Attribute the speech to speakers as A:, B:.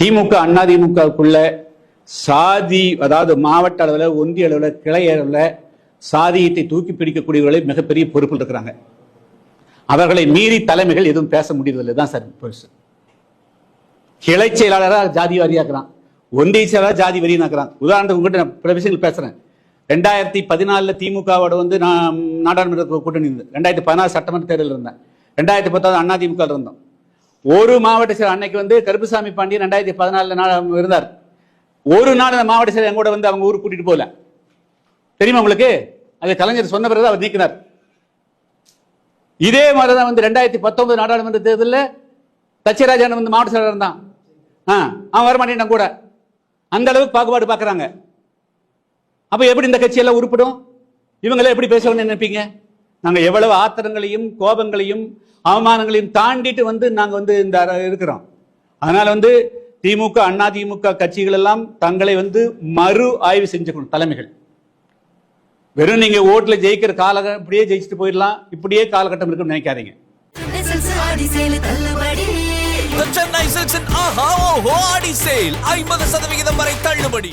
A: திமுக அதிமுகவுக்குள்ள சாதி அதாவது மாவட்ட அளவில் ஒன்றிய அளவில் கிளை அளவில் சாதியத்தை தூக்கி பிடிக்கக்கூடியவர்களை மிகப்பெரிய பொறுப்பில் இருக்கிறாங்க. அவர்களை மீறி தலைமைகள் எதுவும் பேச முடியவில்லை தான் சார் பெருசு கிளை செயலாளராக ஜாதி வாரியாக்குறான் ஒன்றிய செயலாளர் ஜாதி வரியாக்குறான் உதாரணத்துக்கு உங்ககிட்ட நான் பல விஷயங்கள் பேசுகிறேன் ரெண்டாயிரத்தி பதினாலில் திமுகவோட வந்து நான் நாடாளுமன்ற கூட்டணி இருந்தேன். ரெண்டாயிரத்தி பதினாறு சட்டமன்ற தேர்தலில் இருந்தேன். ரெண்டாயிரத்தி பத்தாவது அதிமுக இருந்தோம். ஒரு மாவட்ட செயலர் அன்னைக்கு வந்து கருப்புசாமி பாண்டியன் ரெண்டாயிரத்தி பதினாலில் இருந்தார். ஒரு நாள் அந்த மாவட்ட செயலர் எங்கூட வந்து அவங்க ஊருக்கு கூட்டிட்டு போகல. தெரியுமா உங்களுக்கு? அது கலைஞர் சொன்ன பிறகு அவர் நீக்கினார். இதே மாதிரி தான் வந்து ரெண்டாயிரத்தி பத்தொன்பது நாடாளுமன்ற தேர்தலில் தச்சராஜன் வந்து மாவட்ட செயலர் இருந்தான். ஆ அவன் வரமாட்டேன் கூட. அந்த அளவுக்கு பாகுபாடு பார்க்குறாங்க அப்போ எப்படி இந்த கட்சியெல்லாம் உருப்பிடும்? இவங்களாம் எப்படி பேசணும்னு நினைப்பீங்க? நாங்க எவ்வளவு ஆத்திரங்களையும் கோபங்களையும் அவமானங்களையும் தாண்டிட்டு வந்து நாங்க வந்து இந்த இருக்கிறோம். அதனால வந்து திமுக அண்ணா திமுக கட்சிகள் எல்லாம் தங்களை வந்து மறு ஆய்வு செஞ்சுக்கணும் தலைமைகள். வெறும் நீங்க ஓட்டுல ஜெயிக்கிற காலக இப்படியே ஜெயிச்சுட்டு போயிடலாம். இப்படியே காலகட்டம் இருக்குன்னு நினைக்காதீங்க.
B: ஆடி சேலு
C: Silks and Aha Oho Adi Sale ஐம்பது சதவிகிதம் வரை தள்ளுபடி.